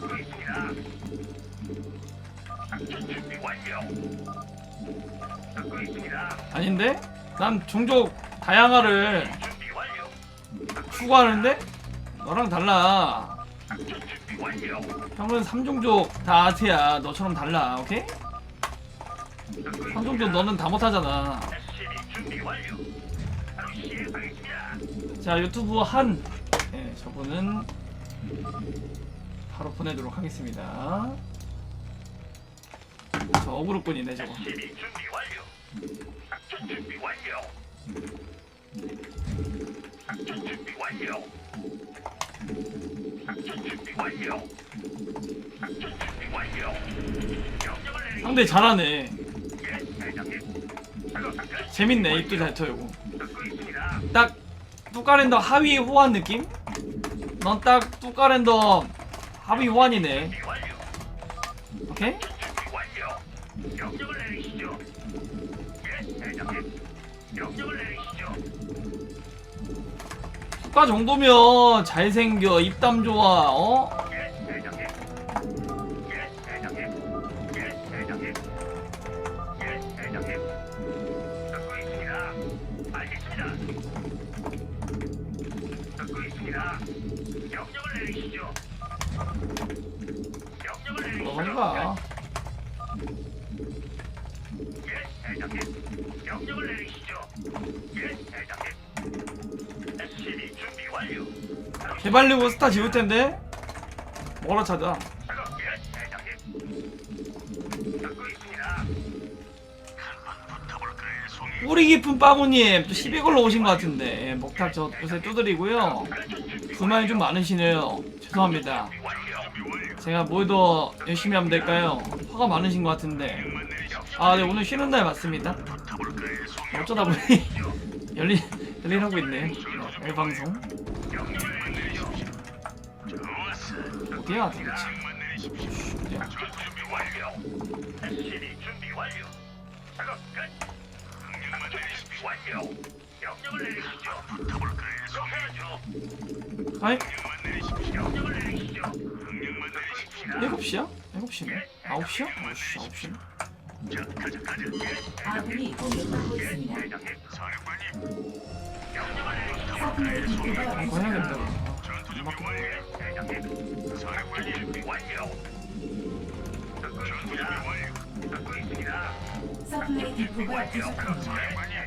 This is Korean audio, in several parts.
듣고 있습니다. 작전 준비 완료. 듣고 있습니다. 아닌데? 난 종족 다양화를 준비 완료. 추구하는데 너랑 달라. 작전 준비 완료. 형은 삼종족 다 아트야. 너처럼 달라. 오케이? 듣고 삼종족 너는 다 못하잖아. SCB 준비 완료. 바로 시행하겠습니다. 자 유튜브 한 네, 저분은 바로 보내도록 하겠습니다. 저 어그로꾼이네 저거. SCB 준비 완료. 작전 준비 완료. 작전 준비 완료. 작전 준비 완료. 작전 준비 완료. 명령을 내리시 상대 잘하네. 예, 대장님. 작업 끝. 재밌네 입도 잘 털고. 듣고 있습니다. 딱 뚜까랜더 하위 호환 느낌? 넌 딱 뚜까랜더 준비 완료. 오케이? 뚜까 정도면 잘생겨 입담 좋아 어? 명령을 내리시죠. 예, 대장님. 명령을 개발리고 스타 지울 텐데 뭐라 찾아 작업 예, 대장님. 듣고 있습니다. 한번 붙어볼까요, 송이? 뿌리 깊은 빠구님 또 12걸로 오신 것 같은데 예, 목탁 저 요새 두드리고요 불만이 좀 많으시네요 죄송합니다. 제가 뭘 더 열심히 하면 될까요? 화가 많으신 것 같은데 아 네 오늘 쉬는 날 맞습니다? 어쩌다 보니 열린 열린하고 있네요 네, 방송. 어디야 도대체 내리십시오. 어디야. 작업 끝. 내리십시오. 완료. 명령을 내리시죠. 붙어볼까요. 아이 명령만 내리십시오. 명령을 내리시죠. 명령만 내리십시오. 7시야? 7시네 9시야? 9시 9시 자, 가자, 가자. 예, 아군이 공격받고 예, 있습니다. 서플라이 디포가 이거 해야겠다 완료. 완료. 서플라이 디포가 부족합니다.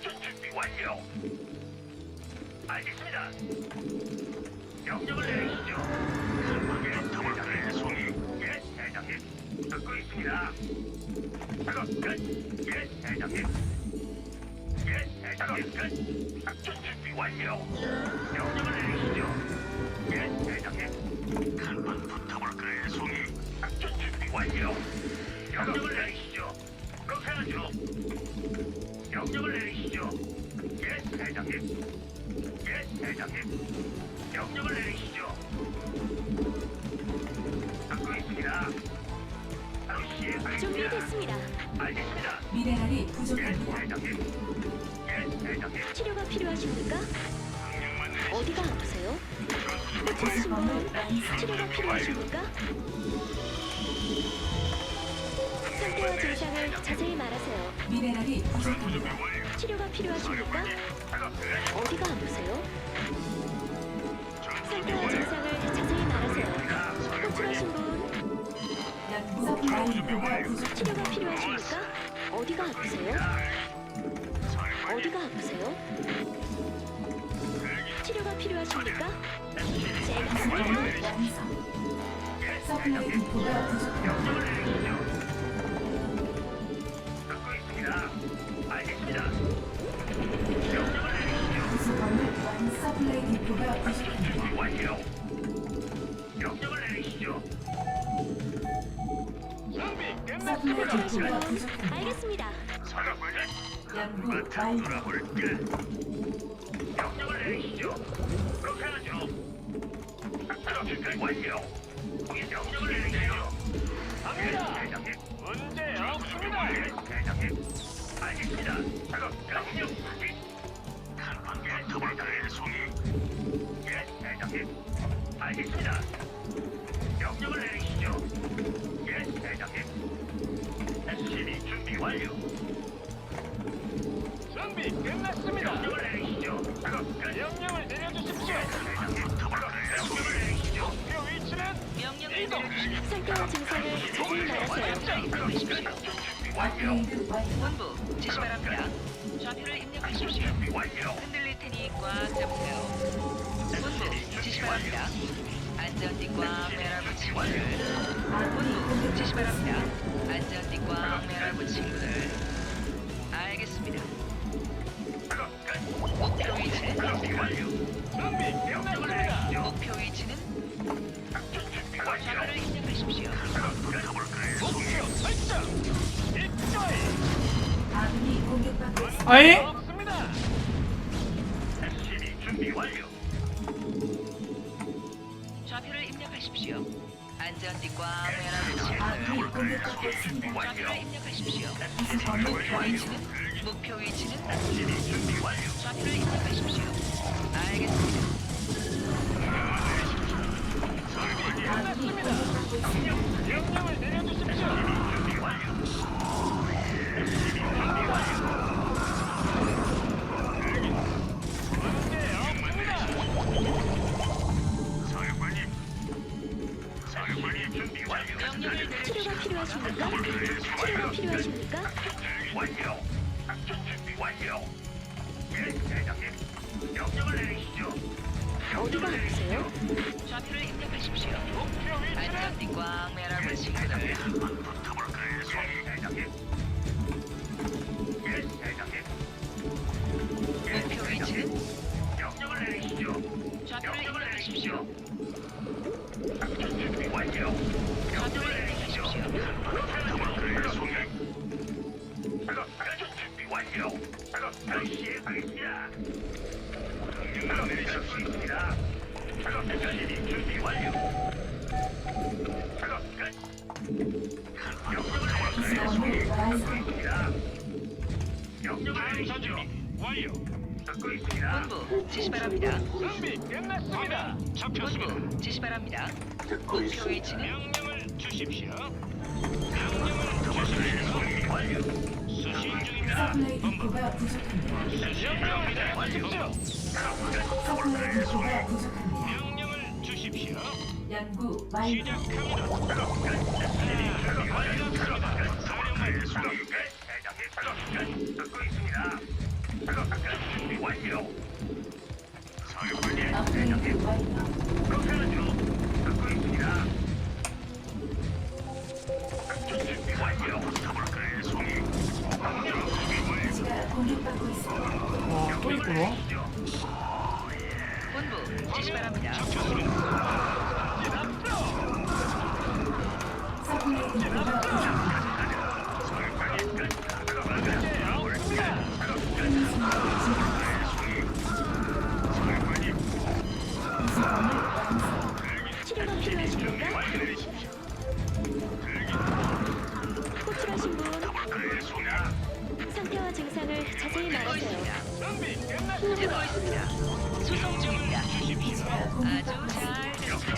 준비 완료. 알겠습니다. 명령을 내리시죠. 듣고 있습니다. 작업 끝. 예, 대장님. 예, 대장님 끝. 작전 준비 완료. 명령을 내리시죠. 예, 대장님. 한번 붙어볼까요, 송이? 작전 준비 완료. 명령을 내리시죠. 그렇게 하죠. 명령을 내리시죠. 예, 대장님. 예, 대장님. 명령을 내리시죠. 필요하십니까? 어디가 아프세요? 구성범을 치료가 완성. 필요하십니까? 상태와 증상을 자세히 말하세요. 미네랄이 부족합니다. 치료가 필요하십니까? 어디가 아프세요? 상태와 증상을 자세히 말하세요. 호출하신 분, 서플라이 디포가 부족. 치료가 필요하십니까? 어디가 아프세요? 어디가 아프세요? 치료가 필요하십니까? 제가 건물 완성. 서플라이 공포가 부족합니다. 부수 건물 완 서플라이 공포가 부족합니다. 서플라이 공포가 부족합니다. 연구 한바탕 완료. 놀아볼까? 명령을 내리시죠. 그렇게 하죠. 완료. 예. 예, 준비 완료. 준비 끝났습니다. 명령을 내리시죠. 작업 끝. 명령을 내려주십시오. 대장님, 명령을 내리시죠. 목표 위치는 명령을 이동. 내려주십시오. 상태와 증상을 자세히 말하세요. 완료. 본부 지시 바랍니다. 좌표를 입력하십시오. 완료. 흔들릴 테니 꽉 잡으세요. 본부 지시 바랍니다. 안전띠 꽉 매라고 친구들. 본부 지시 바랍니다. 안전띠 꽉 매라고 친구들. 공 치료가. 필요하십니까? 치료가 필요하십니까? 완료. 작전 준비 완료. 예, 대장님. 명령을 내리시죠. 어디가 아프세요? 좌표를 입력하십시오. 목표 위치는 안전띠 꽉 매라고 친구들. 더블클의 송이 대장님. 완료. 듣고 있습니다. 본부 지시 바랍니다. 준비 끝났습니다. 잡혔습니다. 본부 지시 바랍니다. 목표 위치는 명령을 주십시오. 명령을 주십시오. 준비 완료. 수신 중입니다. 서플라이 부족합니다. 내려주십시오. 서플라이 디포가 부족합니다. 명령을 주십시오. 연구 완료. 시작합니다. 사령관의 수령 끝. 대장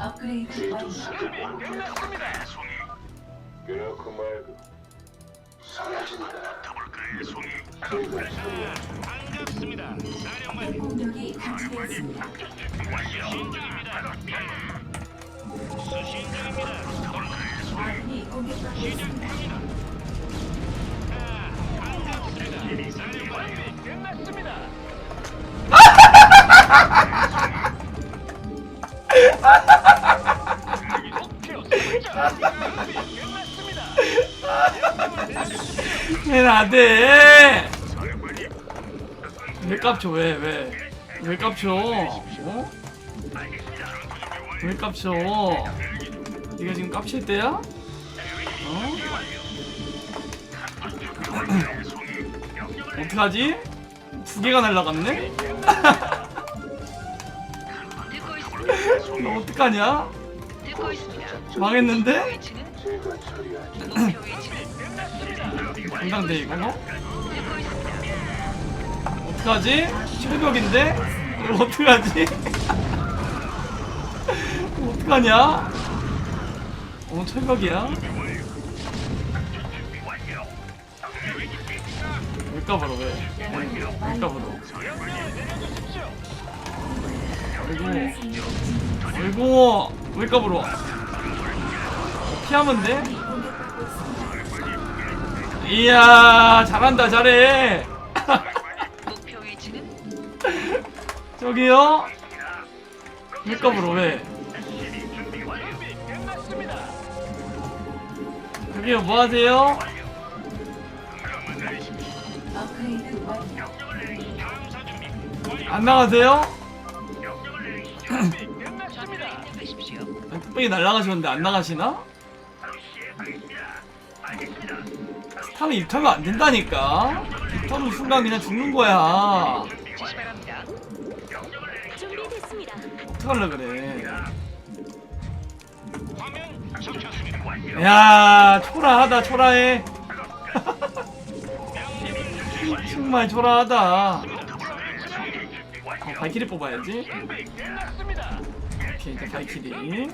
아, 업그레이드 완료. 송이 그렇고 말고 사라진다. 더블카의 송이 반갑습니다. 사령관. 공격이 감지되었습니다. 수신 중입니다. 수신 중입니다. 시작합니다. 반갑습니다. 사령관. 끝났습니다. 얘는 안돼 왜 깝쳐 왜 왜? 왜 깝쳐 어? 왜 깝쳐 네가 지금 깝칠 때야? 어? 어떡하지? 두 개가 날라갔네? 너 어떡하냐? 듣고 있습니다. 망했는데? 위치는 목표 위치는 건강대 이거 너? 듣고 있습니다. 어떡하지? 철벽인데? 이거 어떡하지? 어떡하냐? 어 철벽이야? 왜 까불어 왜? 왜 까불어 아이고 아이고 왜 까불어 피하면 돼? 이야 잘한다 잘해 목표 위치는 저기요 왜 까불어 왜. 저기요 뭐 하세요? 업그레이드 완료. 탐사 준비 완료. 안 나가세요? 뚝배기 날라가셨는데 안 나가시나? 스타는 입타가 안 된다니까 입타는 순간 그냥 죽는 거야 지시 바랍니다. 준비됐습니다. 어떡하려 그래 화면 잡혔습니다. 야 초라하다 초라해 정말 초라하다 어, 발키리 뽑아야지 끝났습니다. 오케이 이제 발키리 발키리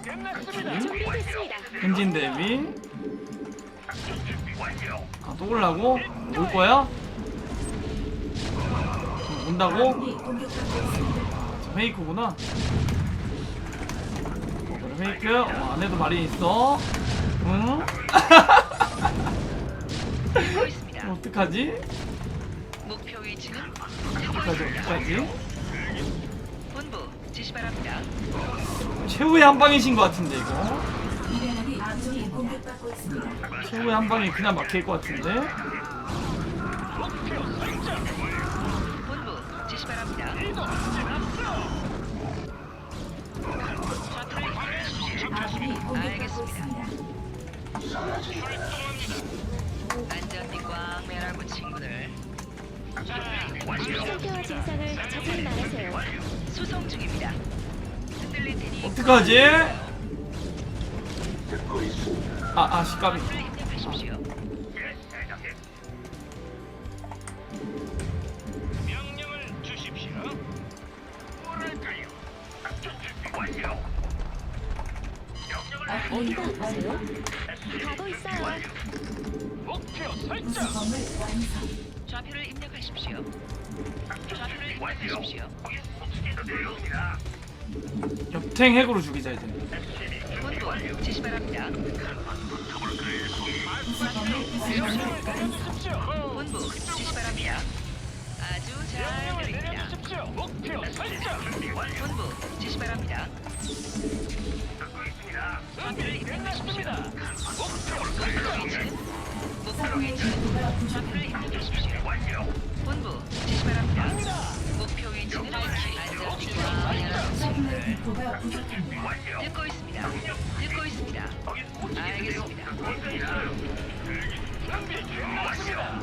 준비됐습니다. 현진 대비 아또 올라고? 올 거야? 어, 온다고? 있습니다. 저 페이크구나 어, 그래 페이크 어, 안에도 말이 있어 응? 있습니다. 어떡하지? 목표 위치는 듣고 어떡하지. 어떡하지? 지시 바랍니다. 최후의 한 방이신 것 같은데 이거. 최후의 한 방이 그냥 막힐 것 같은데 목표 설정. 본부 지시 바랍니다. 이동 앞으로. 좌표를 입력하십시오. 아군이 공격받고 알겠습니다. 안전띠 꽉 매라고 친구들. 상태와 증상을 자세히 말하세요. 수송 중입니다. 흔들릴 테니 어떡하지? 아아 시까비 좌표를 입력하십시오. 명령을 주십시오. 뭐랄까요? 작전 준비 완료. 어디가 업그레이드 아프세요? 완료. 가고 있어요. 목표 설정. 완성. 좌표를 입력하십시오. 좌표를 입력하십시오. 엽탱 핵으로 죽이자 이제 본부 지시 바랍니다. 본부 지시 바랍니다. 아주 잘 들립니다. 목표 설정. 본부 지시 바랍니다. 좌표를 입력하십시오. 목표 위치는 목표 위치는 인구가 좌표를. 입력하십시오. 완료. 본부 지시 바랍니다. 목표. 인구가 부족합니다. 완료. 듣고 있습니다. 듣고 있습니다. 알겠습니다. 준비 끝났습니다.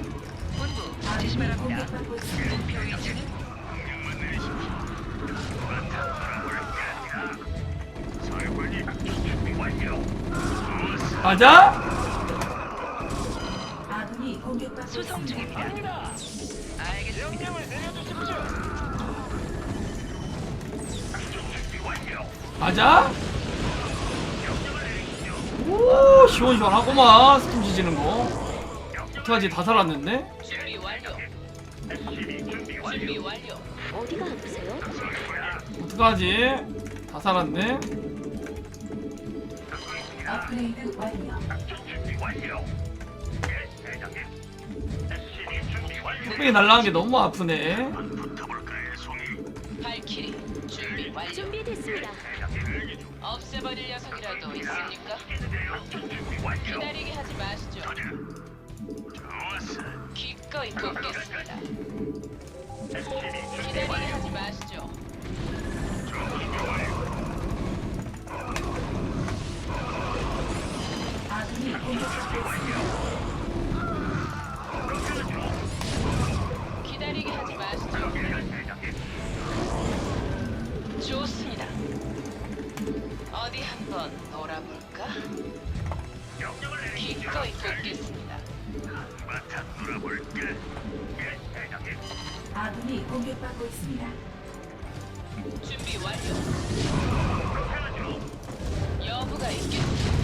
본부 지시 아군이 바랍니다. 공격받고 있습니다. 목표 위치는 사령관님, 작전 준비 완료. 맞아? 아군이 공격받고 수송 있습니다. 중입니다. 알겠습니다. 명령을 내려주십시오. 준비 완료. 맞아? 오 시원시원하구만 스팀 지지는 거 어떡하지 다 살았는데? 준비 완료. 준비 완료. 준비 완료. 어디가 아프세요? 어떡하지? 다 살았네 업그레이드 완료. 작전 준비 준비 완료. 예, 대장님. 뚝배기 날라간 게 너무 아프네. 발키리 준비 완료. 준비됐습니다. 대장님, 대기 중. 없애버릴 녀석이라도 있습니까? 기다리게 하지 마시죠. 기꺼이 돕겠습니다. 기다리게. 하지 마시죠. 아군이 공격받고 있습니다. 기다리게 하지 마시죠. 대장님. 좋습니다. 어디 한번 놀아볼까? 명령을 내리시죠. 기꺼이 돕겠습니다. 한바탕 놀아볼까? 예, 대장님. 아군이 공격받고 있습니다. 준비 완료. 하죠. 여부가 있겠습니까?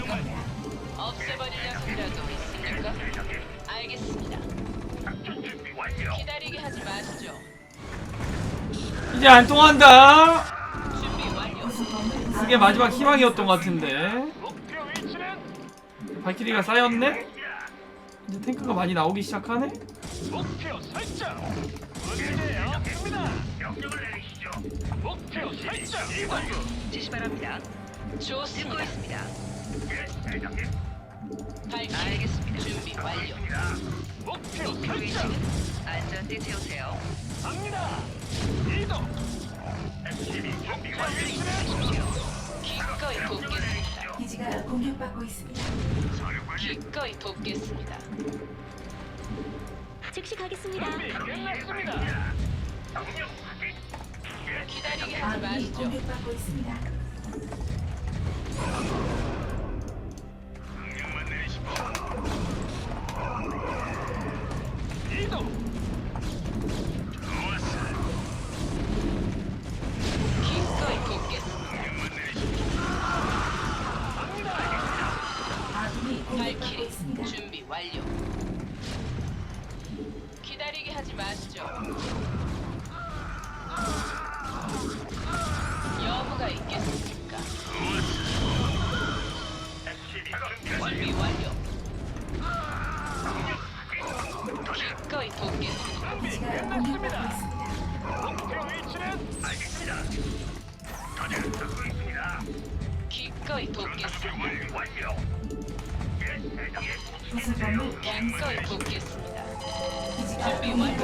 부족합니다. 없애버릴 녀석이라도 있습니까? 알겠습니다. 작전 준비 완료. 기다리게 하지 마시죠. 이제 안 통한다. 준비 완료. 그게 마지막 희망이었던 것 같은데. 목표 위치는 발키리가 쌓였네. 이제 탱크가 많이 나오기 시작하네. 목표 설정. 문제 없습니다. 명령을 내리시죠. 목표 설정. 지시 바랍니다. 좋습니다. 있습니다. 예, 대장님. 알겠습니다. 준비 완료. 목표 설정. 안전띠 채우세요. 갑니다. 이동. SCB 준비 목표 완료. 기꺼이 돕겠습니다. 기지가 공격받고 있습니다. 기꺼이 돕겠습니다. 즉시 가겠습니다. 준비 끝났습니다. 명령 확인. 예, 기다리게 하지 아군이 마시죠. 공격받고 있습니다. 여부가 있겠습니까? 준비 완료. 기꺼이 돕겠습니다. 기지가 공격받고 있습니다. 목표 위치는 알겠습니다. 전혀 듣고 있습니다. 기꺼이 돕겠습니다. 준비 완료. 예, 대장님. 구성범을 기꺼이 돕겠습니다. 기지가 준비 공격받고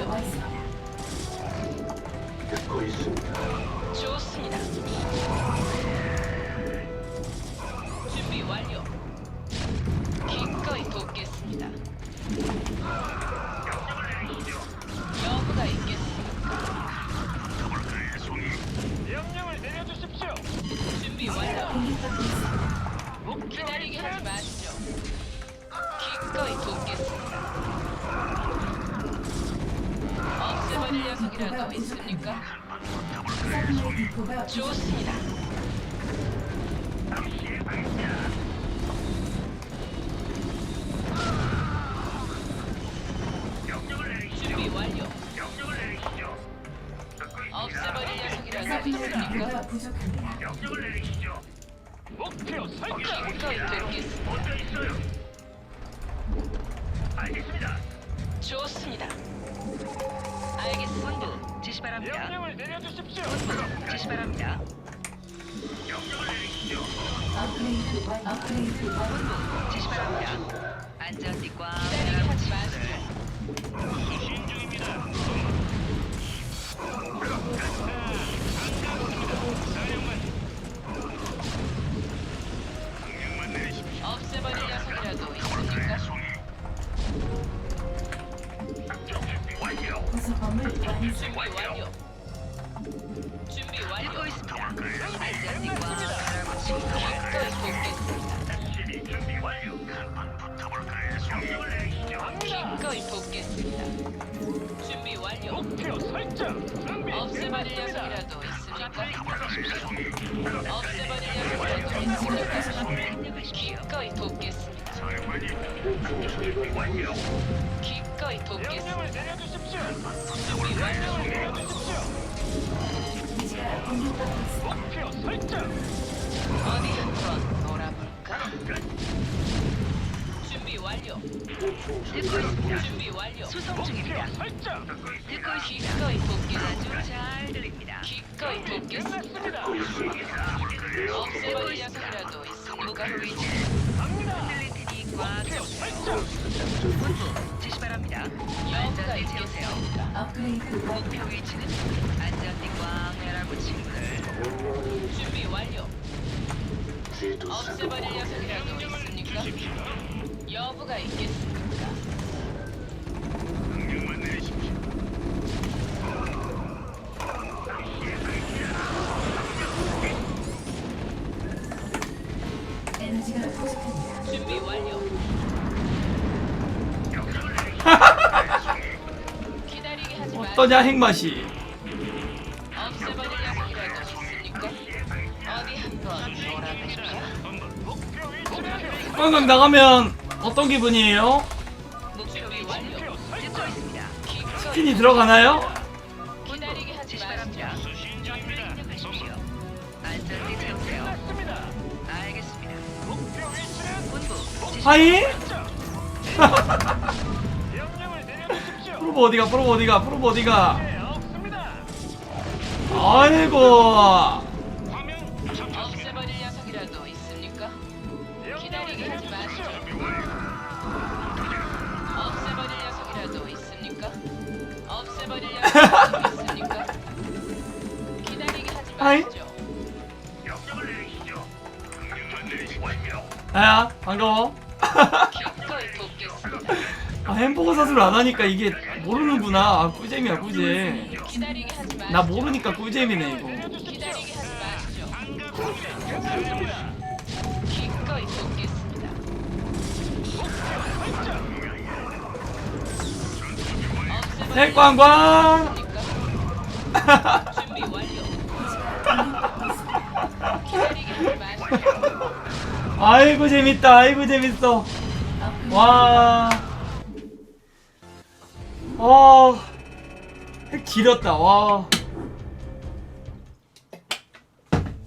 좋습니다. 알겠습니다. 지시 바랍니다. 명령을 내려주십시오. 지시 바랍니다. 명령을 내리시죠. 업그레이드 완 업그레이드 완 지시 바랍니다. 안전띠 꽝. 기다리게 하지 마시죠. 기꺼이 돕겠습니다. 준비 완료. 목표 설정 준비 없애버릴 녀석이라도 있습니까? 없애버릴 녀석이라도 있습니까? 기꺼이 돕겠습니다. 기꺼이 돕겠습니다. 준비 완료. 목표 설정 어디든 더 놀아볼까? 듣고 있습니다. 준비 완료. 수송 중입니다. 설정. 듣고 기꺼이 돕겠습니다. 아주 잘 들립니다. 기꺼이 돕겠습니다. 끝났습니다. 없애버릴 녀석이라도 있습니까? 갑니다. 흔들릴 테니 꽉 목표 잡으세요. 설정. 본부 지시 바랍니다. 여부가 있겠습니까? 업그레이드 완료. 목표 위치는 안전띠 꽝 매라고 친구들. 준비 완료. 없애버릴 녀석이라도 있습니까? 여부가 있겠습니까? 어떠냐 핵맛이 없애버릴 꽝꽝 나가면 어떤 기분이에요? 스킨이 들어가나요? 하이? 프로브 어디가 프로브 어디가 프로브 어디가. 아이고. 없애버릴 녀석이라도 있습니까? 기다리게 하지. 마시죠. 없애버릴 녀석이라도 있습니까? 없애버릴 녀석이라도 있습니까? 기다리게 하지 아이. 마시죠. 아야 반가워 기꺼이 돕겠습니다. 아 햄버거 사수를 안 하니까 이게 모르는구나. 아 꿀잼이야 꿀잼. 나 모르니까 꿀잼이네 이거. 마시죠. 아이고 재밌다. 아이고 재밌어. 와 어, 핵 지렸다. 와